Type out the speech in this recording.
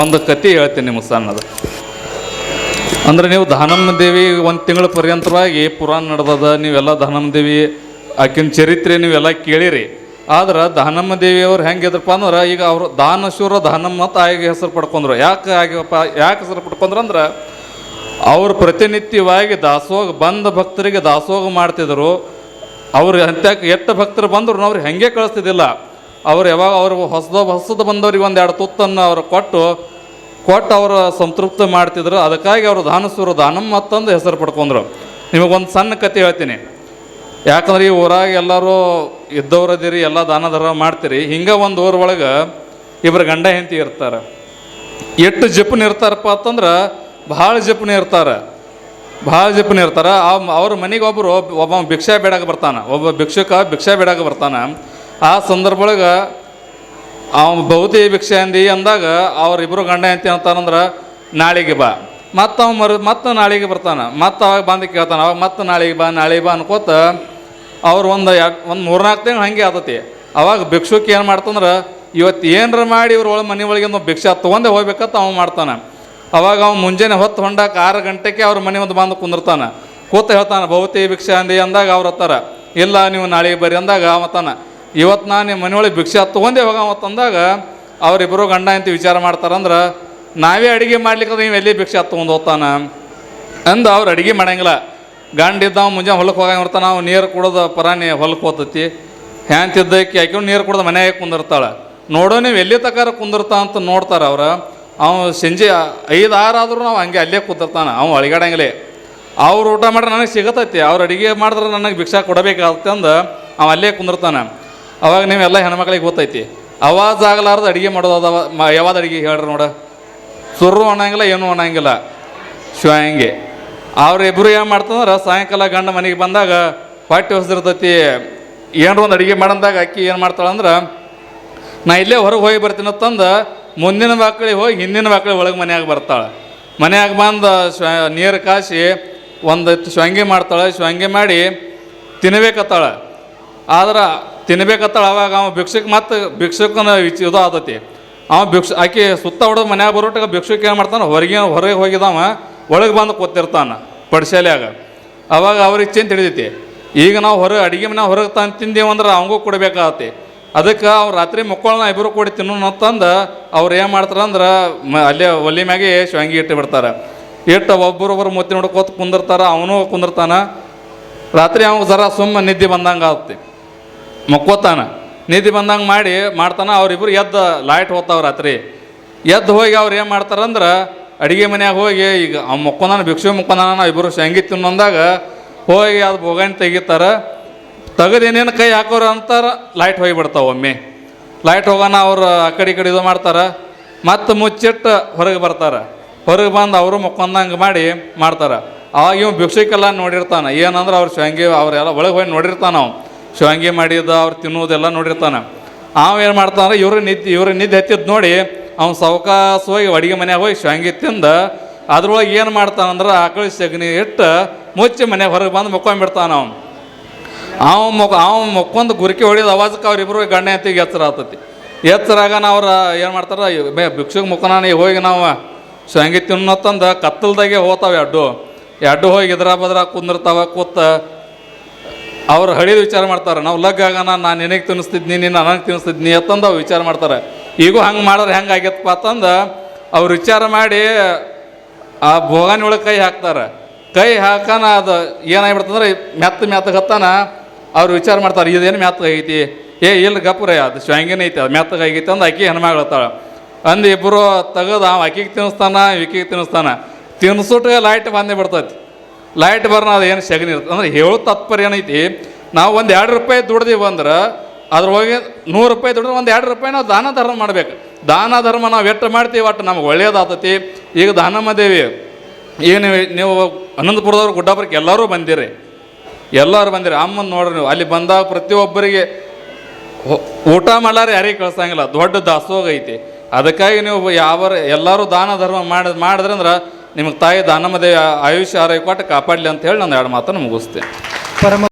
ಒಂದು ಕತೆ ಹೇಳ್ತೀನಿ ನಿಮಗೆ ಸಣ್ಣದು ಅಂದ್ರೆ ನೀವು ದಾನಮ್ಮ ದೇವಿ ಒಂದು ತಿಂಗಳ ಪರ್ಯಂತವಾಗಿ ಪುರಾಣ ನಡೆದದ, ನೀವೆಲ್ಲ ದಾನಮ್ಮ ದೇವಿ ಆಕಿನ ಚರಿತ್ರೆ ನೀವೆಲ್ಲ ಕೇಳಿರಿ. ಆದ್ರೆ ದಾನಮ್ಮ ದೇವಿಯವ್ರು ಹೆಂಗಿದ್ರಪ್ಪ ಅಂದ್ರೆ ಈಗ ಅವರು ದಾನಶೂರ ದಾನಮ್ಮ ತಾಯಿಗೆ ಹೆಸರು ಪಡ್ಕೊಂಡ್ರು. ಯಾಕೆ ಆಗ್ಯಪ್ಪ ಯಾಕೆ ಹೆಸರು ಪಡ್ಕೊಂಡ್ರು ಅಂದ್ರೆ ಅವ್ರು ಪ್ರತಿನಿತ್ಯವಾಗಿ ದಾಸೋಗ ಬಂದ ಭಕ್ತರಿಗೆ ದಾಸೋಗ ಮಾಡ್ತಿದ್ರು. ಅವ್ರು ಅಂತ್ಯಾಕೆ ಎತ್ತ ಭಕ್ತರು ಬಂದ್ರು ಅವ್ರು ಹೆಂಗೆ ಕಳಿಸ್ತಿದ್ದಿಲ್ಲ. ಅವ್ರು ಯಾವಾಗ ಅವರು ಹೊಸದ ಹೊಸದು ಬಂದವ್ರಿಗೆ ಒಂದು ಎರಡು ತುತ್ತನ್ನು ಅವರು ಕೊಟ್ಟು ಕೊಟ್ಟು ಅವರು ಸಂತೃಪ್ತ ಮಾಡ್ತಿದ್ರು. ಅದಕ್ಕಾಗಿ ಅವರು ದಾನಸೂರು ದಾನಮ್ಮ ಮತ್ತೊಂದು ಹೆಸರು ಪಡ್ಕೊಂಡ್ರು. ನಿಮಗೊಂದು ಸಣ್ಣ ಕತೆ ಹೇಳ್ತೀನಿ. ಯಾಕಂದ್ರೆ ಈ ಊರಾಗ ಎಲ್ಲರೂ ಇದ್ದವ್ರದಿರಿ ಎಲ್ಲ ದಾನ ಧರ್ಮ ಮಾಡ್ತೀರಿ. ಹಿಂಗೆ ಒಂದು ಊರ ಒಳಗೆ ಇಬ್ಬರು ಗಂಡ ಹೆಂಡತಿ ಇರ್ತಾರೆ. ಎಷ್ಟು ಜಪನ್ ಇರ್ತಾರಪ್ಪ ಅಂತಂದ್ರೆ ಭಾಳ ಜಪನ್ ಇರ್ತಾರೆ. ಭಾಳ ಜಪನ್ ಇರ್ತಾರೆ. ಅವ್ರ ಮನೆಗೆ ಒಬ್ಬರು ಒಬ್ಬ ಭಿಕ್ಷಾ ಬೇಡಾಗ ಬರ್ತಾನೆ. ಒಬ್ಬ ಭಿಕ್ಷುಕ ಭಿಕ್ಷಾ ಬೇಡಾಗ ಬರ್ತಾನೆ. ಆ ಸಂದರ್ಭ ಒಳಗೆ ಅವ ಬಹುತಿ ಭಿಕ್ಷೆ ಅಂದಿ ಅಂದಾಗ ಅವ್ರಿಬ್ಬರು ಗಂಡ ಹೆಂಡತಿ ಅಂತಾನಂದ್ರೆ ನಾಳೆಗೆ ಬಾ. ಮತ್ತು ಅವ ಮರು ಮತ್ತೆ ನಾಳೆಗೆ ಬರ್ತಾನೆ. ಮತ್ತೆ ಅವಾಗ ಬಂದು ಕೇಳ್ತಾನೆ, ಅವಾಗ ಮತ್ತೆ ನಾಳೆಗೆ ಬಾ ನಾಳೆಗೆ ಬಾ ಅನ್ಕೋತ ಅವ್ರು ಒಂದು ಎರಡು ಒಂದು ಮೂರ್ನಾಲ್ಕು ತಿಂಗಳು ಹಾಗೆ ಆತತಿ. ಅವಾಗ ಭಿಕ್ಷುಕ್ಕೆ ಏನು ಮಾಡ್ತಂದ್ರೆ ಇವತ್ತು ಏನರ ಮಾಡಿ ಇವ್ರ ಒಳ ಮನೆ ಒಳಗಿಂದ ಭಿಕ್ಷೆ ತೊಗೊಂಡೆ ಹೋಗ್ಬೇಕಂತ ಅವ ಮಾಡ್ತಾನೆ. ಅವಾಗ ಅವ್ನು ಮುಂಜಾನೆ ಹೊತ್ತು ಹೊಂಡಕ್ಕೆ ಆರು ಗಂಟೆಗೆ ಅವ್ರ ಮನೆ ಒಂದು ಬಂದು ಕುಂದಿರ್ತಾನೆ. ಕೂತ ಹೇಳ್ತಾನೆ ಭೌತಿ ಭಿಕ್ಷೆ ಅಂದಿ ಅಂದಾಗ ಅವ್ರು ಹತ್ತಾರ. ಇಲ್ಲ, ನೀವು ನಾಳೆಗೆ ಬರ್ರಿ ಅಂದಾಗ ಅವತ್ತಾನ ಇವತ್ತು ನಾನು ನಿಮ್ಮ ಮನೆಯೊಳಗೆ ಭಿಕ್ಷೆ ತೊಗೊಂಡೆ ಹೋಗವತ್ತಂದಾಗ ಅವರಿಬ್ಬರು ಗಂಡ ಅಂತ ವಿಚಾರ ಮಾಡ್ತಾರಂದ್ರೆ, ನಾವೇ ಅಡುಗೆ ಮಾಡ್ಲಿಕ್ಕೆ ನೀವು ಎಲ್ಲಿ ಭಿಕ್ಷೆ ತೊಗೊಂಡು ಹೋಗ್ತಾನ? ಅಂದು ಅವ್ರು ಅಡುಗೆ ಮಾಡಂಗಿಲ್ಲ. ಗಂಡ ಇದ್ದಾವ ಮುಂಜಾನೆ ಹೊಲಕ್ಕೆ ಹೋಗಂಗೆ ಬರ್ತಾನೆ ಅವ್ನು ನೀರು ಕುಡೋದು ಪರಾಣಿ ಹೊಲಕ್ಕೆ ಹೋಗ್ತೈತಿ ಹ್ಯಾಂತಿದ್ದಕ್ಕೆ ಆಕೆ ನೀರು ಕುಡ್ದು ಮನೆಯಾಗೆ ಕುಂದಿರ್ತಾಳೆ. ನೋಡೋ ನೀವು ಎಲ್ಲಿ ತಕಾರ ಕುಂದಿರ್ತಾ ಅಂತ ನೋಡ್ತಾರೆ ಅವ್ರು. ಅವ್ನು ಸಂಜೆ ಐದು ಆರು ಆದರೂ ನಾವು ಹಂಗೆ ಅಲ್ಲೇ ಕೂತಿರ್ತಾನೆ ಅವ್ನು ಅಳಿಗಾಡಂಗಿಲ್ಲ. ಅವ್ರು ಊಟ ಮಾಡ್ರೆ ನನಗೆ ಸಿಗತೈತಿ, ಅವ್ರು ಅಡುಗೆ ಮಾಡಿದ್ರೆ ನನಗೆ ಭಿಕ್ಷಾ ಕೊಡಬೇಕಾಗತ್ತೆ ಅಂದು ಅವ ಅಲ್ಲೇ ಕುಂದಿರ್ತಾನೆ. ಅವಾಗ ನೀವೆಲ್ಲ ಹೆಣ್ಮಕ್ಳಿಗೆ ಗೊತ್ತೈತಿ. ಅವಾಜ್ ಆಗಲಾರ್ದು ಅಡುಗೆ ಮಾಡೋದು ಅದಾವ. ಮ ಯಾವ್ದು ಅಡುಗೆ ಹೇಳ್ರಿ ನೋಡ. ಸುರ್ರು ಅನ್ನಂಗಿಲ್ಲ, ಏನೂ ಅನ್ನಂಗಿಲ್ಲ. ಶಿವಂಗೆ ಅವ್ರಿಬ್ರು ಏನು ಮಾಡ್ತಂದ್ರೆ, ಸಾಯಂಕಾಲ ಗಂಡ ಮನೆಗೆ ಬಂದಾಗ ಹೊಟ್ಟೆ ಹೊಸದಿರ್ತೈತಿ ಏನರ ಒಂದು ಅಡುಗೆ ಮಾಡಂದಾಗ ಅಕ್ಕಿ ಏನು ಮಾಡ್ತಾಳಂದ್ರೆ ನಾ ಇಲ್ಲೇ ಹೊರಗೆ ಹೋಗಿ ಬರ್ತೀನಿ ಅಂತಂದು ಮುಂದಿನ ಮಕ್ಕಳಿಗೆ ಹೋಗಿ ಹಿಂದಿನ ಮಕ್ಕಳಿಗೆ ಒಳಗೆ ಮನೆಯಾಗ ಬರ್ತಾಳೆ. ಮನೆಯಾಗ ಬಂದು ಶ್ವ ನೀರು ಕಾಸಿ ಒಂದು ಶ್ವಂಗಿ ಮಾಡ್ತಾಳೆ. ಶ್ವಂಗಿ ಮಾಡಿ ತಿನ್ಬೇಕತ್ತಾಳೆ. ಆದ್ರೆ ತಿನ್ಬೇಕತ್ತಾಳ ಅವಾಗ ಅವ ಭಿಕ್ಷಕ್ ಮತ್ತು ಭಿಕ್ಷಕನ ಇದು ಆದತಿ. ಅವ ಭಿಕ್ಷ, ಆಕೆ ಸುತ್ತ ಹೊಡೆದು ಮನ್ಯಾಗ ಬರೋಟಾಗ ಭಿಕ್ಷುಕ್ ಏನು ಮಾಡ್ತಾನೆ, ಹೊರಗೆ ಹೊರಗೆ ಹೋಗಿದವ, ಒಳಗೆ ಬಂದು ಕೂತಿರ್ತಾನೆ ಪಡ್ಶಾಲ್ಯಾಗ. ಅವಾಗ ಅವ್ರಿಗೆ ಚಿಂತೆ ತಿಳಿದೈತಿ. ಈಗ ನಾವು ಹೊರಗೆ ಅಡುಗೆ ಮನೆ ಹೊರಗೆ ತಂದು ತಿಂದೇವಂದ್ರೆ ಅವಂಗೂ ಕೊಡಬೇಕಾಗತ್ತೆ ಅದಕ್ಕೆ ಅವ್ರು ರಾತ್ರಿ ಮಕ್ಕಳನ್ನ ಇಬ್ಬರು ಕೂಡಿ ತಿನ್ನೋಣ ಅಂತಂದು ಅವ್ರು ಏನು ಮಾಡ್ತಾರೆ ಅಂದ್ರೆ ಮ, ಅಲ್ಲೇ ಒಲಿ ಮ್ಯಾಗೆ ಶಾವಿಗೆ ಇಟ್ಟು ಬಿಡ್ತಾರೆ. ಇಟ್ಟು ಒಬ್ಬರೊಬ್ಬರು ಮುತ್ತಿ ನೋಡ್ಕೋತ ಕುಂದಿರ್ತಾರೆ, ಅವನು ಕುಂದಿರ್ತಾನೆ. ರಾತ್ರಿ ಅವ್ನಿಗೆ ಜರ ಸುಮ್ಮ ನಿದ್ದೆ ಬಂದಂಗೆ ಆಗುತ್ತೆ ಮಕ್ಕೋತಾನ. ನಿಧಿ ಬಂದಂಗೆ ಮಾಡಿ ಮಾಡ್ತಾನೆ, ಅವ್ರಿಬ್ರು ಎದ್ದು ಲೈಟ್ ಹೋಗ್ತಾವ ರಾತ್ರಿ. ಎದ್ದು ಹೋಗಿ ಅವ್ರು ಏನು ಮಾಡ್ತಾರಂದ್ರೆ, ಅಡುಗೆ ಮನೆಯಾಗ ಹೋಗಿ ಈಗ ಅವ್ನು ಮಕ್ಕೊಂದಾನ ಭಿಕ್ಷು ಮಕ್ಕೊಂದಾನ ಇಬ್ಬರು ಶಂಗಿ ತಿನ್ನೊಂದಾಗ ಹೋಗಿ ಅದು ಬೋಗಾಣಿ ತೆಗಿತಾರೆ. ತೆಗೆದೇನೇನು ಕೈ ಹಾಕೋರು ಅಂತಾರೆ ಲೈಟ್ ಹೋಗಿಬಿಡ್ತಾವೆ ಒಮ್ಮೆ. ಲೈಟ್ ಹೋಗೋಣ, ಅವರು ಆ ಕಡೆ ಈ ಕಡೆ ಇದು ಮಾಡ್ತಾರೆ. ಮತ್ತೆ ಮುಚ್ಚಿಟ್ಟು ಹೊರಗೆ ಬರ್ತಾರೆ. ಹೊರಗೆ ಬಂದು ಅವರು ಮಕ್ಕೊಂದಂಗೆ ಮಾಡಿ ಮಾಡ್ತಾರೆ. ಆವಾಗ ಇವ್ ಭಿಕ್ಷುಕೆಲ್ಲ ನೋಡಿರ್ತಾನೆ, ಏನಂದ್ರೆ ಅವ್ರು ಶೇಂಗಿ ಅವರೆಲ್ಲ ಒಳಗೆ ಹೋಗಿ ನೋಡಿರ್ತಾನೆ ಅವ್ನು ಶಾಂಗಿ ಮಾಡಿದ ಅವ್ರು ತಿನ್ನೋದೆಲ್ಲ ನೋಡಿರ್ತಾನೆ. ಅವ ಏನು ಮಾಡ್ತಾನೆ ಇವ್ರು ನಿದ್ದೆ ಇವ್ರು ನಿದ್ದೆ ಹತ್ತಿದ್ದು ನೋಡಿ ಅವ್ನು ಸಾವಕಾಸ ಹೋಗಿ ಅಡುಗೆ ಮನ್ಯಾಗ ಹೋಗಿ ಶಾಂಗಿ ತಿಂದು, ಅದ್ರೊಳಗೆ ಏನು ಮಾಡ್ತಾನಂದ್ರೆ ಆಕಳಿ ಸಗಣಿ ಇಟ್ಟು ಮುಚ್ಚಿ ಮನೆಗೆ ಹೊರಗೆ ಬಂದು ಮುಕ್ಕೊಂಬಿಡ್ತಾನೆ ಅವನು. ಅವ ಮೊಕ್ ಅವ ಮೊಕ್ಕೊಂದು ಗುರಿಕೆ ಹೊಡಿದ ಅವಾಜಕ್ಕೆ ಅವ್ರಿಬ್ರು ಗಣ್ಯ ಅಂತಿಗೆ ಎಚ್ಚರ ಆಗ್ತತಿ ನಾವು ಅವ್ರು ಏನು ಮಾಡ್ತಾರೆ ಭಿಕ್ಷುಗೆ ಮುಖನಾನಿ ಹೋಗಿ ನಾವು. ಶಾಂಗಿ ತಿನ್ನತ್ತಂದು ಕತ್ತಲ್ದಾಗೆ ಹೋತಾವೆ ಎಡ್ಡು. ಎಡ್ಡು ಹೋಗಿ ಇದ್ರ ಬದ್ರ ಕುಂದಿರ್ತಾವ, ಕೂತ ಅವ್ರು ಹಳಿದ ವಿಚಾರ ಮಾಡ್ತಾರೆ. ನಾವು ಲಗ್ ಆಗೋಣ, ನಾನು ನಿನಗೆ ತಿನ್ನಿಸ್ತಿದ್ನಿ, ನೀನು ನನಗೆ ತಿನ್ನಿಸ್ತಿದ್ನಿ ಅಂತಂದು ಅವ್ರು ವಿಚಾರ ಮಾಡ್ತಾರೆ. ಈಗೂ ಹಂಗೆ ಮಾಡಿದ್ರೆ ಹೆಂಗೆ ಆಗೈತಪ್ಪ ಅಂತಂದು ಅವ್ರು ವಿಚಾರ ಮಾಡಿ ಆ ಭೋಗಾನಿ ಒಳಗೆ ಕೈ ಹಾಕ್ತಾರೆ. ಕೈ ಹಾಕನ ಅದು ಏನಾಗ್ಬಿಡ್ತಂದ್ರೆ ಮೆತ್ತ ಮೆತ್ತಗೆ ಹತ್ತಾನ ಅವ್ರು ವಿಚಾರ ಮಾಡ್ತಾರೆ. ಇದೇನು ಮೆತ್ತಗೆ ಐತಿ ಏ ಇಲ್ಲ ಗಪ್ರೆ ಅದು ಶ್ವಾಂಗಿನ ಐತಿ, ಅದು ಮೆತ್ತಗೆ ಆಗೈತಿ ಅಂದು ಅಕ್ಕಿ ಹೆಣ್ಮಗಳು ಹೇಳ್ತಾಳೆ. ಅಂದು ಇಬ್ಬರು ತೆಗೆದು ಅವ ಅಕ್ಕಿಗೆ ತಿನ್ನಿಸ್ತಾನ ಇಕ್ಕಿಗೆ ತಿನ್ನಿಸ್ತಾನ. ತಿನ್ನಿಸ್ಬಿಟ್ಟು ಲೈಟ್ ಬಂದೇ ಬಿಡ್ತೈತಿ. ಲೈಟ್ ಬರ್ನ ಅದು ಏನು ಸೆಗಣಿ ಇರ್ತದೆ ಅಂದ್ರೆ ಹೇಳು ತಾತ್ಪರ್ಯ ಏನೈತಿ? ನಾವು ಒಂದು ಎರಡು ರೂಪಾಯಿ ದುಡ್ದೀವಿ ಅಂದ್ರೆ ಅದ್ರೊಳಗೆ ನೂರು ರೂಪಾಯಿ ದುಡಿದ್ರೆ ಒಂದು ಎರಡು ರೂಪಾಯಿ ನಾವು ದಾನ ಧರ್ಮ ಮಾಡ್ಬೇಕು. ದಾನ ಧರ್ಮ ನಾವು ಎಷ್ಟು ಮಾಡ್ತೀವಿ ಒಟ್ಟು ನಮ್ಗೆ ಒಳ್ಳೇದಾಗ್ತತಿ ಈಗ ದಾನಮ್ಮ ದೇವಿ ಏನು ನೀವು ಅನಂತಪುರದವ್ರು, ಗುಡ್ಡಾಪುರಕ್ಕೆ ಎಲ್ಲರೂ ಬಂದಿರಿ. ಎಲ್ಲರೂ ಬಂದಿರಿ. ಅಮ್ಮನ ನೋಡ್ರಿ ನೀವು. ಅಲ್ಲಿ ಬಂದಾಗ ಪ್ರತಿಯೊಬ್ಬರಿಗೆ ಊಟ ಮಾಡ್ಲಾರ ಯಾರಿಗೆ ಕಳ್ಸಂಗಿಲ್ಲ. ದೊಡ್ಡ ದಾಸೋಗೈತಿ ಅದಕ್ಕಾಗಿ ನೀವು ಯಾವ, ಎಲ್ಲರೂ ದಾನ ಧರ್ಮ ಮಾಡಿ ಮಾಡಿದ್ರೆ ಅಂದ್ರೆ ನಿಮಗೆ ತಾಯಿ ದಾನಮದೇ ಆಯುಷ್ಯ ಆರೋಗ್ಯ ಕೊಟ್ಟು ಕಾಪಾಡಲಿ ಅಂತ ಹೇಳಿ ನಾನು ಎರಡು ಮಾತನ್ನು ಮುಗಿಸ್ತೇನೆ. ಪರಮ